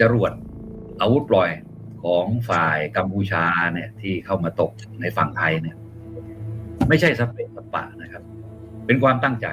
จรวดอาวุธปล่อยของฝ่ายกัมพูชาเนี่ย ที่เข้ามาตกในฝั่งไทยเนี่ย ไม่ใช่สเปนสปะนะครับ เป็นความตั้งใจ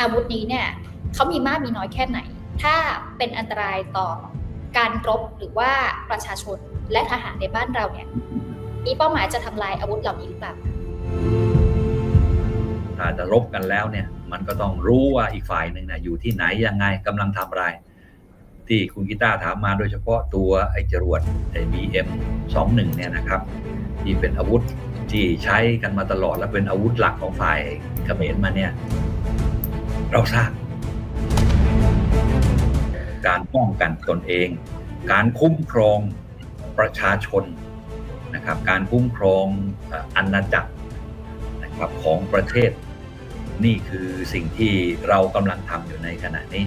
อาวุธนี้เนี่ยเขามีมากมีน้อยแค่ไหน ถ้าเป็นอันตรายต่อการรบหรือว่าประชาชนและทหารในบ้านเราเนี่ย มีเป้าหมายจะทำลายอาวุธเหล่านี้หรือเปล่า ถ้าจะรบกันแล้วเนี่ย มันก็ต้องรู้ว่าอีกฝ่ายหนึ่งนะอยู่ที่ไหนยังไงกำลังทำอะไร ที่คุณกีตาร์ถามมาโดยเฉพาะตัวไอ้จรวดไอ้ BM 21เนี่ยนะครับ ที่เป็นอาวุธที่ใช้กันมาตลอดและเป็นอาวุธหลักของฝ่ายเขมรมาเนี่ย เราทราบ การป้องกันตนเอง การคุ้มครองประชาชนนะครับ การคุ้มครองอาณาจักรนะครับของประเทศ นี่คือสิ่งที่เรากำลังทำอยู่ในขณะนี้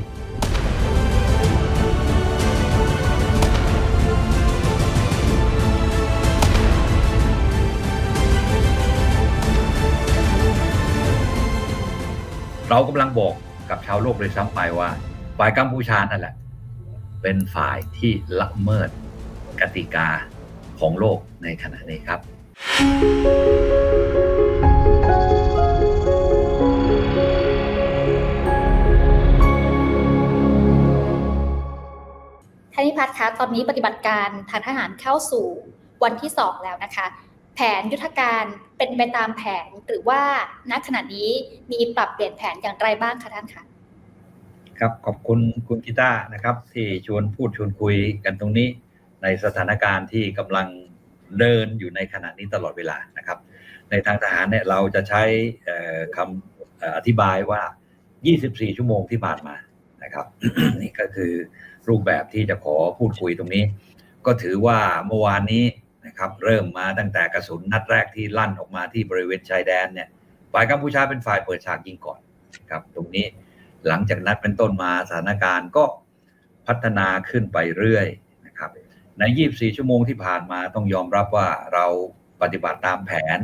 เรากำลังบอกกับชาวโลกเลยซ้ำไปว่า ฝ่ายกัมพูชานั่นแหละ เป็นฝ่ายที่ละเมิดกติกาของโลกในขณะนี้ครับ ตอนนี้ปฏิบัติการทางทหารเข้าสู่วันที่ 2 แล้วนะคะ แผนยุทธการเป็นไปตามแผนหรือว่าณขณะนี้มีปรับเปลี่ยนแผนอย่างไรบ้างคะท่านคะครับขอบคุณคุณกีตาร์นะครับ ที่ชวนพูดชวนคุยกันตรงนี้ ในสถานการณ์ที่กำลังเดินอยู่ในขณะนี้ตลอดเวลานะครับ ในทางทหารเนี่ยเราจะใช้คำเอ่ออธิบายว่า 24 ชั่วโมงที่ผ่านมานะครับ นี่ก็คือ รูปแบบที่จะขอพูดคุยตรงนี้ ก็ถือว่าเมื่อวานนี้นะครับเริ่มมาตั้งแต่กระสุนนัดแรกที่ลั่นออกมาที่บริเวณชายแดนเนี่ยฝ่ายกัมพูชาเป็นฝ่ายเปิดฉากยิงก่อนครับตรงนี้หลังจากนั้นเป็นต้นมาสถานการณ์ก็พัฒนาขึ้นไปเรื่อยนะครับใน 24 ชั่วโมงที่ผ่านมาต้องยอมรับว่าเราปฏิบัติตามแผน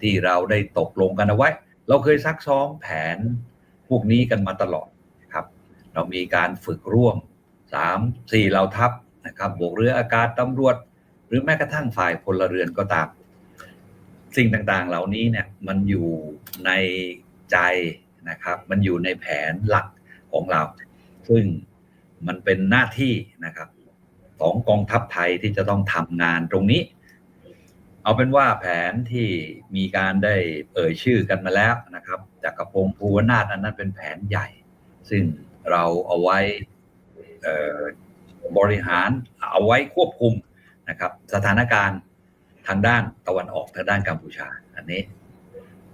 ที่เราได้ตกลงกันเอาไว้ เราเคยซักซ้อมแผนพวกนี้กันมาตลอดครับ เรามีการฝึกร่วม 3 4เหล่าทัพนะครับบวกเรืออากาศตำรวจ หรือแม้กระทั่งฝ่ายพลเรือนก็ตาม สิ่งต่างๆเหล่านี้เนี่ยมันอยู่ในใจนะครับ มันอยู่ในแผนหลักของเรา ซึ่งมันเป็นหน้าที่นะครับของกองทัพไทยที่จะต้องทำงานตรงนี้ เอาเป็นว่าแผนที่มีการได้เอ่ยชื่อกันมาแล้วนะครับจากกระพงภูวนาถอันนั้นเป็นแผนใหญ่ ซึ่งเราเอาไว้ บริหารเอาไว้ควบคุมนะครับสถานการณ์ทางด้านตะวันออกทางด้านกัมพูชา อันนี้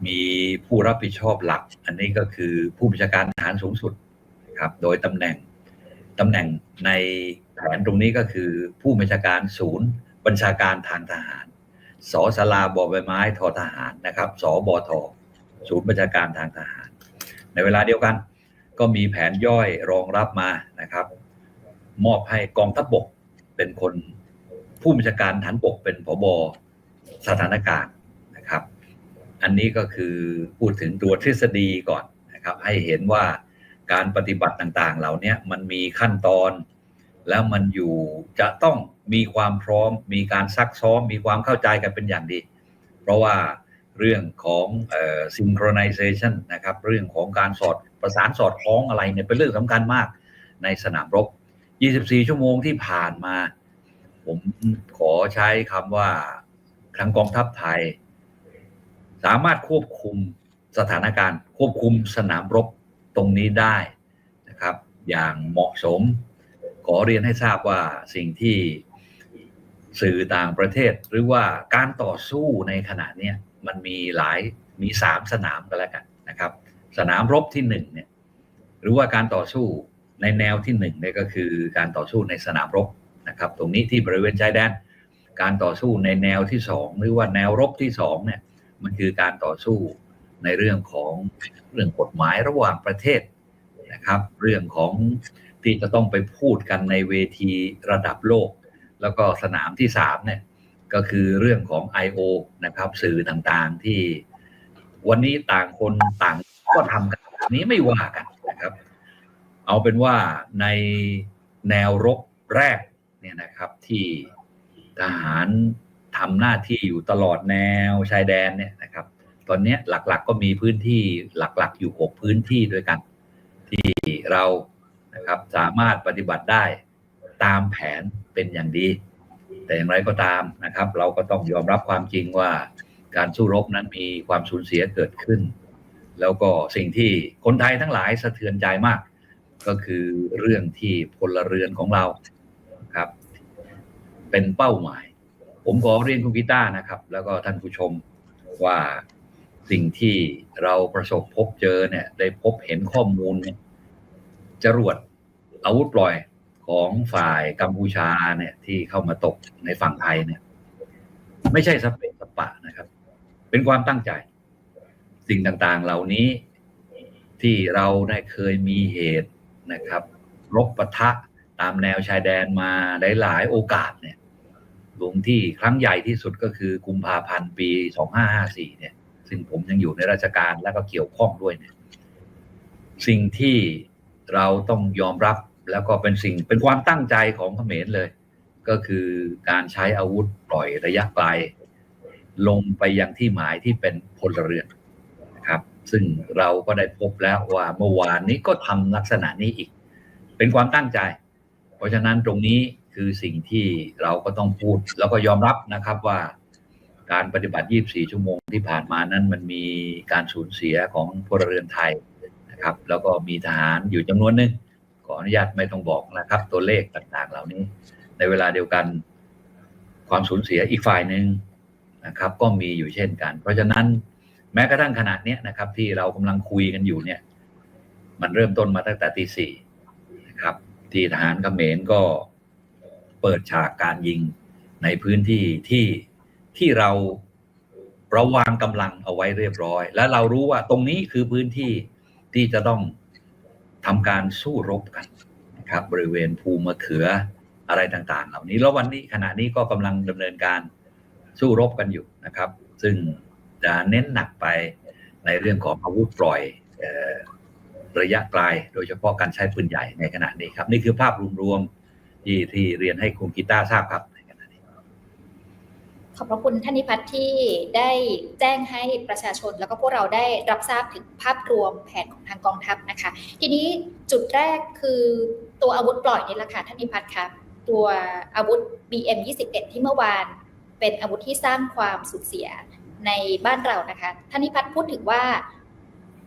มีผู้รับผิดชอบหลัก อันนี้ก็คือผู้บัญชาการทหารสูงสุดครับโดยตำแหน่งตำแหน่งในแผนตรงนี้ก็คือผู้บัญชาการศูนย์ บัญชาการทางทหารสสลาบอใบไม้ทอทหารนะครับสบทศูนย์บัญชาการทางทหาร ในเวลาเดียวกัน ก็มีแผนย่อยรองรับมานะครับ มอบให้กองทัพบกเป็นคนผู้บัญชาการฐานบกเป็นผบสถานการณ์นะครับ อันนี้ก็คือพูดถึงตัวทฤษฎีก่อนนะครับ ให้เห็นว่าการปฏิบัติต่างๆ เหล่านี้มันมีขั้นตอน แล้วมันอยู่จะต้องมีความพร้อม มีการซักซ้อม มีความเข้าใจกันเป็นอย่างดี เพราะว่าเรื่องของเอ่อ synchronization นะครับ เรื่องของการสอดประสานสอดคล้องอะไรเนี่ยเป็นเรื่องสำคัญมากในสนามรบ 24 ชั่วโมงที่ผ่านมา ผมขอใช้คำว่าทางกองทัพไทย สามารถควบคุมสถานการณ์ ควบคุมสนามรบตรงนี้ได้นะครับ อย่างเหมาะสม ขอเรียนให้ทราบว่าสิ่งที่สื่อต่างประเทศ หรือว่าการต่อสู้ในขณะนี้มันมีหลายมีสามสนามกันแล้วกันนะครับ สนามรบที่หนึ่งเนี่ยหรือว่าการต่อสู้ ในแนวที่หนึ่งเนี่ยก็คือการต่อสู้ในสนามรบนะครับ ตรงนี้ที่บริเวณชายแดน การต่อสู้ในแนวที่สองหรือว่าแนวรบที่สองเนี่ยมันคือการต่อสู้ในเรื่องของเรื่องกฎหมายระหว่างประเทศนะครับ เรื่องของที่จะต้องไปพูดกันในเวทีระดับโลก แล้วก็สนามที่สามเนี่ยก็คือเรื่องของ I.O. นะครับ สื่อต่างๆที่ วันนี้ต่างคนต่างก็ทำกันนี้ไม่ว่ากัน เอาเป็นว่าในแนวรบแรกเนี่ยนะครับที่ทหารทำหน้าที่อยู่ตลอดแนวชายแดนเนี่ยนะครับ ตอนนี้หลักๆก็มีพื้นที่หลักๆอยู่หกพื้นที่ด้วยกัน ที่เรานะครับสามารถปฏิบัติได้ตามแผนเป็นอย่างดี แต่อย่างไรก็ตามนะครับ เราก็ต้องยอมรับความจริงว่าการสู้รบนั้นมีความสูญเสียเกิดขึ้น แล้วก็สิ่งที่คนไทยทั้งหลายสะเทือนใจมาก ก็คือเรื่องที่พลเรือนของเราครับ เป็นเป้าหมาย ผมขอเรียนคุณกีตานะครับ แล้วก็ท่านผู้ชมว่าสิ่งที่เราประสบพบเจอเนี่ย ได้พบเห็นข้อมูลเนี่ยจรวดอาวุธปล่อยของฝ่ายกัมพูชาเนี่ย ที่เข้ามาตกในฝั่งไทยเนี่ย ไม่ใช่สเปะสปะนะครับ เป็นความตั้งใจ สิ่งต่างๆเหล่านี้ที่เราได้เคยมีเหตุ นะครับ รบปะทะตามแนวชายแดนมาหลาย ๆ โอกาสเนี่ยลงที่ครั้งใหญ่ที่สุดก็คือกุมภาพันธ์ปี 2554 เนี่ย ซึ่งผมยังอยู่ในราชการแล้วก็เกี่ยวข้องด้วยเนี่ย สิ่งที่เราต้องยอมรับแล้วก็เป็นสิ่งเป็นความตั้งใจของเขมรเลย ก็คือการใช้อาวุธปล่อยระยะไกล ลงไปยังที่หมายที่เป็นพลเรือน ซึ่งเราก็ได้พบแล้วว่าเมื่อวานนี้ก็ทำลักษณะนี้อีก เป็นความตั้งใจ เพราะฉะนั้นตรงนี้คือสิ่งที่เราก็ต้องพูด แล้วก็ยอมรับนะครับว่าการปฏิบัติ 24 ชั่วโมงที่ผ่านมานั้นมันมีการสูญเสียของพลเรือนไทยนะครับ แล้วก็มีทหารอยู่จำนวนหนึ่งขออนุญาตไม่ต้องบอกนะครับ ตัวเลขต่างๆ เหล่านี้ ในเวลาเดียวกันความสูญเสียอีกฝ่ายหนึ่งนะครับ ก็มีอยู่เช่นกัน เพราะฉะนั้น แม้กระทั่งขณะเนี้นะครับ ที่เรากำลังคุยกันอยู่เนี่ย มันเริ่มต้นมาตั้งแต่ตีสี่นะครับ ที่ทหารเขมรก็เปิดฉากการยิงในพื้นที่ที่ที่เราราวางกำลังเอาไว้เรียบร้อย และเรารู้ว่าตรงนี้คือพื้นที่ที่จะต้องทำการสู้รบกันนะครับ บริเวณภูมะเขืออะไรต่าง ๆ เหล่านี้แล้ววันนี้ขณะนี้ก็กำลังดำเนินการสู้รบกันอยู่นะครับ ซึ่ง จะเน้นหนักไปในเรื่องของอาวุธปล่อยระยะไกลโดยเฉพาะการใช้ปืนใหญ่ในขณะนี้ครับ นี่คือภาพรวมๆที่ที่เรียนให้คุณกีตาร์ทราบครับขณะนี้ขอบพระคุณท่านนิพัฒน์ที่ได้แจ้งให้ประชาชน แล้วก็พวกเราได้รับทราบถึงภาพรวมแผนของทางกองทัพนะคะ ทีนี้จุดแรกคือตัวอาวุธปล่อยนี่แหละค่ะท่านนิพัฒน์ครับตัวอาวุธ BM 21 ที่เมื่อวานเป็นอาวุธที่สร้างความสูญเสีย ในบ้านเรานะคะท่านนิพัฒน์พูดถึงว่า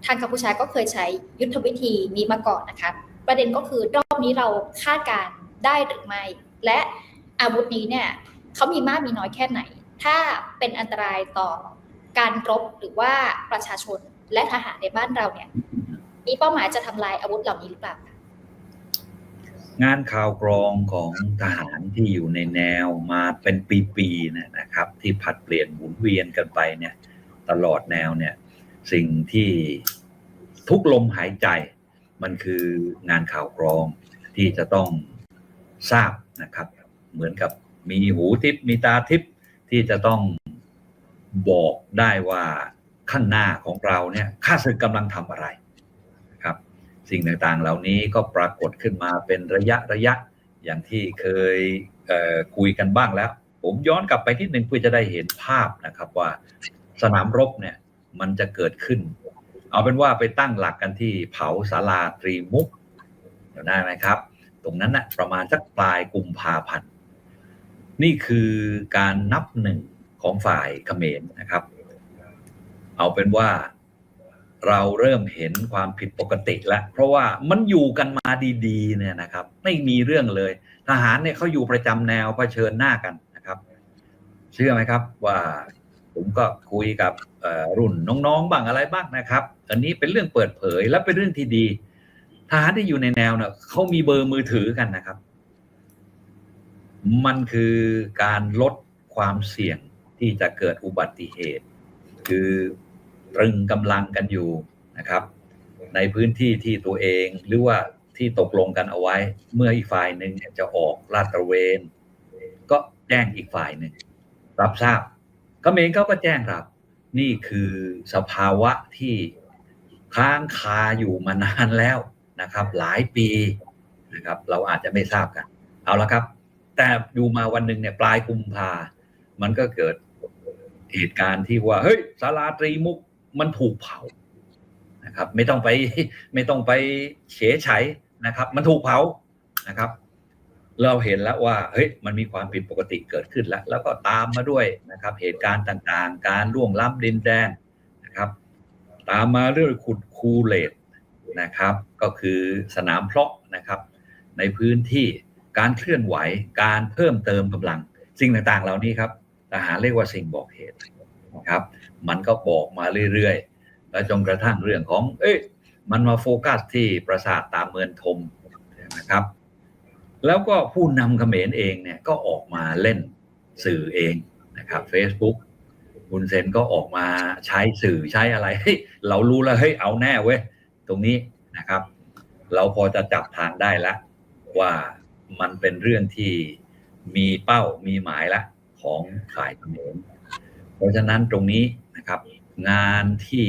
ทางกัมพูชาก็เคยใช้ยุทธวิธีนี้มาก่อนนะคะ ประเด็นก็คือรอบนี้เราคาดการได้หรือไม่ และอาวุธนี้เนี่ยเขามีมากมีน้อยแค่ไหน ถ้าเป็นอันตรายต่อการรบหรือว่าประชาชนและทหารในบ้านเราเนี่ยมีเป้าหมายจะทำลายอาวุธเหล่านี้หรือเปล่าค งานข่าวกรองของทหารที่อยู่ในแนวมาเป็นปีๆนะครับ ที่ผัดเปลี่ยนหมุนเวียนกันไปเนี่ย ตลอดแนวเนี่ย สิ่งที่ทุกลมหายใจ มันคืองานข่าวกรองที่จะต้องทราบนะครับ เหมือนกับมีหูทิพมีตาทิพที่จะต้องบอกได้ว่าข้างหน้าของเราเนี่ยข้าศึกกำลังทำอะไร สิ่งต่างๆ เหล่านี้ก็ปรากฏขึ้นมาเป็นระยะระยะอย่างที่เคยเคุยกันบ้างแล้ว ผมย้อนกลับไปที่หนึ่งเพื่อจะได้เห็นภาพนะครับว่าสนามรบเนี่ยมันจะเกิดขึ้น เอาเป็นว่าไปตั้งหลักกันที่เผาศาลาตรีมุกได้ไหมครับ ตรงนั้นนะประมาณสักปลายกุมภาพันธ์นี่คือการนับหนึ่งของฝ่ายเขมรนะครับ เอาเป็นว่า เราเริ่มเห็นความผิดปกติแล้ว เพราะว่ามันอยู่กันมาดีๆเนี่ยนะครับ ไม่มีเรื่องเลย ทหารเนี่ยเขาอยู่ประจำแนวเผชิญหน้ากันนะครับ เชื่อไหมครับว่าผมก็คุยกับรุ่นน้องๆบ้างอะไรบ้างนะครับ อันนี้เป็นเรื่องเปิดเผยและเป็นเรื่องที่ดี ทหารที่อยู่ในแนวเนี่ยเขามีเบอร์มือถือกันนะครับ มันคือการลดความเสี่ยงที่จะเกิดอุบัติเหตุ คือ ตรึงกำลังกันอยู่นะครับ ในพื้นที่ที่ตัวเองหรือว่าที่ตกลงกันเอาไว้ เมื่ออีกฝ่ายหนึ่งจะออกลาดตระเวน ก็แจ้งอีกฝ่ายหนึ่งรับทราบกเขมรเขาก็แจ้งรับ นี่คือสภาวะที่ค้างคาอยู่มานานแล้วนะครับ หลายปีนะครับ เราอาจจะไม่ทราบกัน เอาละครับ แต่อยู่มาวันหนึ่งเนี่ยปลายกุมภา มันก็เกิดเหตุการณ์ที่ว่า เฮ้ยสาราตรีมุก มันถูกเผานะครับ ไม่ต้องไปไม่ต้องไปเฉยไฉนะครับ มันถูกเผานะครับ เราเห็นแล้วว่าเฮ้ยมันมีความผิดปกติเกิดขึ้นแล้ว แล้วก็ตามมาด้วยนะครับ เหตุการณ์ต่างๆ การล่วงล้ำดินแดนนะครับ ตามมาเรื่องขุดคูเลตนะครับ ก็คือสนามเพาะนะครับ ในพื้นที่การเคลื่อนไหวการเพิ่มเติมกำลัง สิ่งต่างๆ เหล่านี้ครับทหารเรียกว่าสิ่งบอกเหตุนะครับ มันก็บอกมาเรื่อยๆ แล้วจนกระทั่งเรื่องของ เอ้ยมันมาโฟกัสที่ปราสาทตามเมืองทมนะครับ แล้วก็ผู้นำเขมรเองเนี่ยก็ออกมาเล่นสื่อเองนะครับ Facebook คุณเซนก็ออกมาใช้สื่อใช้อะไรเฮ้ยเรารู้แล้วเฮ้ยเอาแน่เว้ยตรงนี้นะครับ เราพอจะจับทางได้แล้วว่ามันเป็นเรื่องที่มีเป้ามีหมายละของฝ่ายเขมรเพราะฉะนั้นตรงนี้ นะครับ งานที่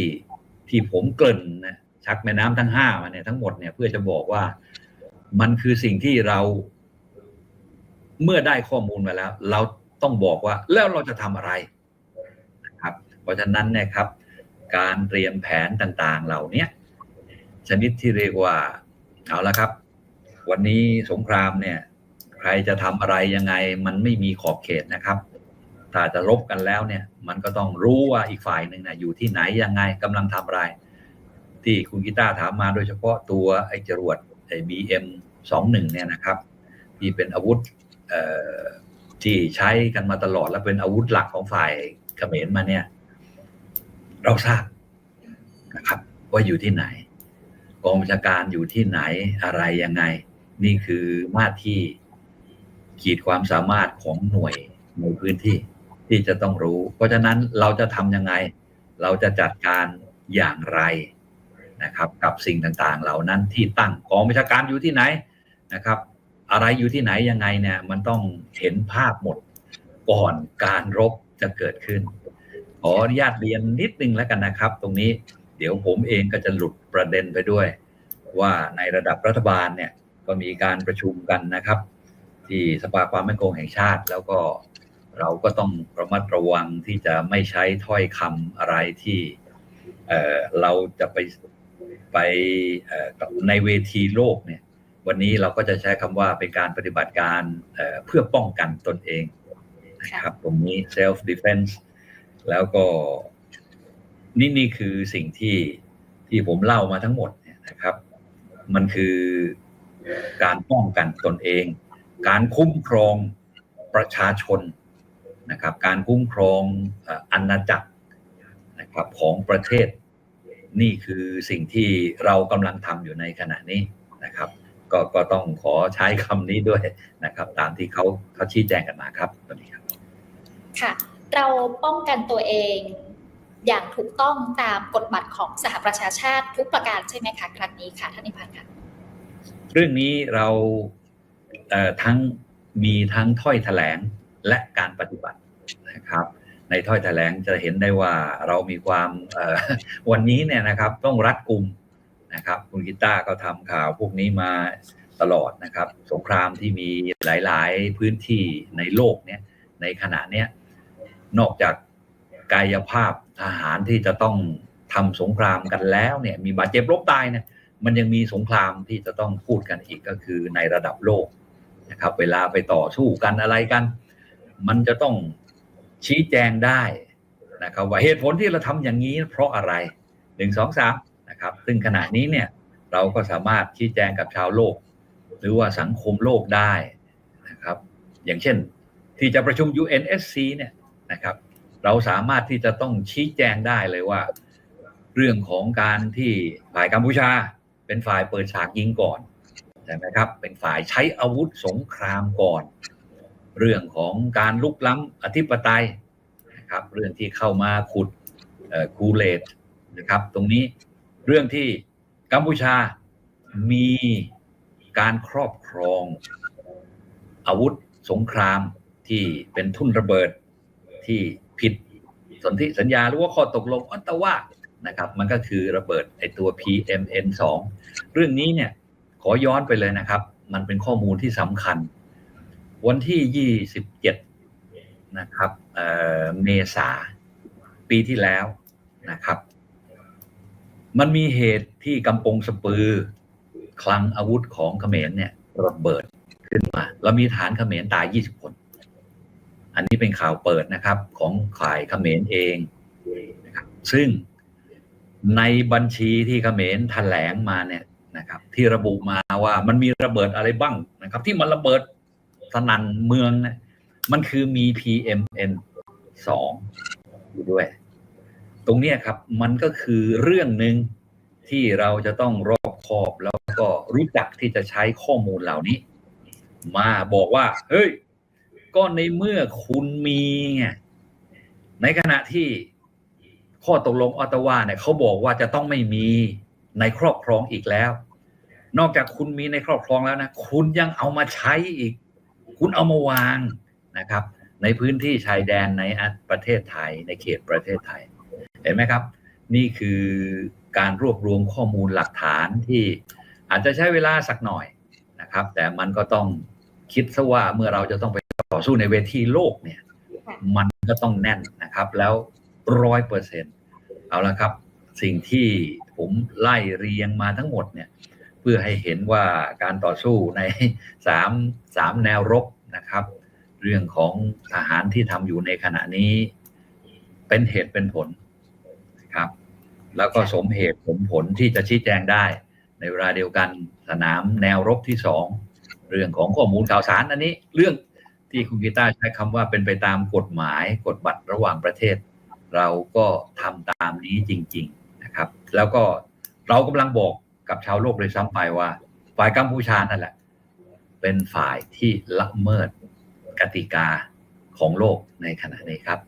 ที่ผมเกริ่นนะชักแม่น้ำทั้งห้ามาเนี่ยทั้งหมดเนี่ยเพื่อจะบอกว่ามันคือสิ่งที่เรา เมื่อได้ข้อมูลมาแล้ว เราต้องบอกว่าแล้วเราจะทำอะไรนะครับ เพราะฉะนั้นเนี่ยครับ การเตรียมแผนต่างๆ เหล่านี้ชนิดที่เรียกว่า เอาละครับ วันนี้สงครามเนี่ย ใครจะทำอะไรยังไง มันไม่มีขอบเขตนะครับ ถ้าจะรบกันแล้วเนี่ย มันก็ต้องรู้ว่าอีกฝ่ายหนึ่งนะอยู่ที่ไหนยังไงกำลังทำอะไร ที่คุณกีตาถามมาโดยเฉพาะตัวไอ้จรวดไอ้บีเอ็มสองหนึ่งเนี่ยนะครับ ที่เป็นอาวุธที่ใช้กันมาตลอดและเป็นอาวุธหลักของฝ่ายเขมรมาเนี่ย เราทราบนะครับ ว่าอยู่ที่ไหนกองบัญชาการอยู่ที่ไหนอะไรยังไง นี่คือหน้าที่ขีดความสามารถของหน่วยในพื้นที่ ที่จะต้องรู้ เพราะฉะนั้นเราจะทำยังไง เราจะจัดการอย่างไรนะครับ กับสิ่งต่างๆ เหล่านั้นที่ตั้งกองบัญชาการอยู่ที่ไหนนะครับ อะไรอยู่ที่ไหนยังไงเนี่ย มันต้องเห็นภาพหมดก่อนการรบจะเกิดขึ้น ขออนุญาตเรียนนิดนึงแล้วกันนะครับ ตรงนี้เดี๋ยวผมเองก็จะหลุดประเด็นไปด้วย ว่าในระดับรัฐบาลเนี่ยก็มีการประชุมกันนะครับ ที่สภาความมั่นคงแห่งชาติแล้วก็ เราก็ต้องระมัดระวังที่จะไม่ใช้ถ้อยคำอะไรที่เออเราจะไปไปในเวทีโลกเนี่ย วันนี้เราก็จะใช้คำว่าเป็นการปฏิบัติการเเพื่อป้องกันตนเองนะครับตรงนี้ self defense แล้วก็นี่นี่คือสิ่งที่ที่ผมเล่ามาทั้งหมดเนี่ยนะครับ มันคือการป้องกันตนเอง การคุ้มครองประชาชน นะครับการคุ้มครองเอ่ออาณาจักรนะครับของประเทศ นี่คือสิ่งที่เรากำลังทำอยู่ในขณะนี้นะครับก็ก็ต้องขอใช้คำนี้ด้วยนะครับ ตามที่เขาเขาชี้แจงกันมาครับตอนนี้ครับค่ะ เราป้องกันตัวเองอย่างถูกต้องตามกฎบัตรของสหประชาชาติทุกประการใช่ไหมคะครั้งนี้ค่ะท่านนิพันธ์ค่ะเรื่องนี้เราเอ่อทั้งมีทั้งถ้อยแถลงและการปฏิบัติ นะครับในถ้อยแถลงจะเห็นได้ว่าเรามีความวันนี้เนี่ยนะครับต้องรัดกุมนะครับคุณกีตาก็ทำข่าวพวกนี้มาตลอดนะครับ สงครามที่มีหลาย ๆ พื้นที่ในโลกเนี่ยในขณะเนี้ยนอกจากกายภาพทหารที่จะต้องทำสงครามกันแล้วเนี่ยมีบาดเจ็บลบตายเนี่ยมันยังมีสงครามที่จะต้องพูดกันอีกก็คือในระดับโลกนะครับ เวลาไปต่อสู้กันอะไรกัน มันจะต้อง ชี้แจงได้นะครับว่าเหตุผลที่เราทำอย่างนี้เพราะอะไรหนึ่งสองสามนะครับซึ่งขณะนี้เนี่ยเราก็สามารถชี้แจงกับชาวโลก หรือว่าสังคมโลกได้นะครับ อย่างเช่นที่จะประชุม UNSC เนี่ยนะครับ เราสามารถที่จะต้องชี้แจงได้เลยว่า เรื่องของการที่ฝ่ายกัมพูชา เป็นฝ่ายเปิดฉากยิงก่อนใช่ไหมครับ เป็นฝ่ายใช้อาวุธสงครามก่อน เรื่องของการลุกล้ำอธิปไตยนะครับเรื่องที่เข้ามาขุดคูเลตนะครับตรงนี้เรื่องที่กัมพูชามีการครอบครองอาวุธสงครามที่เป็นทุ่นระเบิดที่ผิดสนธิสัญญาหรือว่าข้อตกลงอันตว่านะครับ มันก็คือระเบิดไอตัว PMN2 เรื่องนี้เนี่ยขอย้อนไปเลยนะครับ มันเป็นข้อมูลที่สำคัญ วันที่27นะครับเมษาปีที่แล้วนะครับ มันมีเหตุที่กำปงสปือ คลังอาวุธของเขมรเนี่ยระเบิดขึ้นมา แล้วมีฐานเขมรตาย20คน อันนี้เป็นข่าวเปิดนะครับของข่ายเขมรเองนะครับซึ่งในบัญชีที่เขมรแถลงมาเนี่ยนะครับ ที่ระบุมาว่ามันมีระเบิดอะไรบ้างนะครับ ที่มันระเบิด สนั่นเมืองนี่ยมันคือมี PMN สองอยู่ด้วย ตรงนี้ครับมันก็คือเรื่องหนึ่งที่เราจะต้องรอบคอบแล้วก็รู้จักที่จะใช้ข้อมูลเหล่านี้ มาบอกว่า เฮ้ย ก็ในเมื่อคุณมีไงในขณะที่ข้อตกลงออตตาวาเนี่ยเขาบอกว่าจะต้องไม่มีในครอบครองอีกแล้ว นอกจากคุณมีในครอบครองแล้วนะ คุณยังเอามาใช้อีก คุณเอามาวางนะครับ ในพื้นที่ชายแดนในประเทศไทย ในเขตประเทศไทย เห็นไหมครับ นี่คือการรวบรวมข้อมูลหลักฐานที่อาจจะใช้เวลาสักหน่อยนะครับ แต่มันก็ต้องคิดซะว่าเมื่อเราจะต้องไปต่อสู้ในเวทีโลกเนี่ย มันก็ต้องแน่นนะครับ แล้วร้อยเปอร์เซ็นเอาละครับ สิ่งที่ผมไล่เรียงมาทั้งหมดเนี่ย เพื่อให้เห็นว่าการต่อสู้ในสามสามแนวรบนะครับ เรื่องของทหารที่ทำอยู่ในขณะนี้ เป็นเหตุเป็นผลครับ แล้วก็สมเหตุสมผลที่จะชี้แจงได้ ในเวลาเดียวกันสนามแนวรบที่สองเรื่องของข้อมูลข่าวสารอันนี้ เรื่องที่คุณกีตาร์ใช้คำว่าเป็นไปตามกฎหมายกฎบัตรระหว่างประเทศ เราก็ทำตามนี้จริง ๆนะครับ แล้วก็เรากำลังบอก กับชาวโลกเลยซ้ำไปว่า ฝ่ายกัมพูชานั่นแหละ เป็นฝ่ายที่ละเมิดกติกาของโลกในขณะนี้ครับ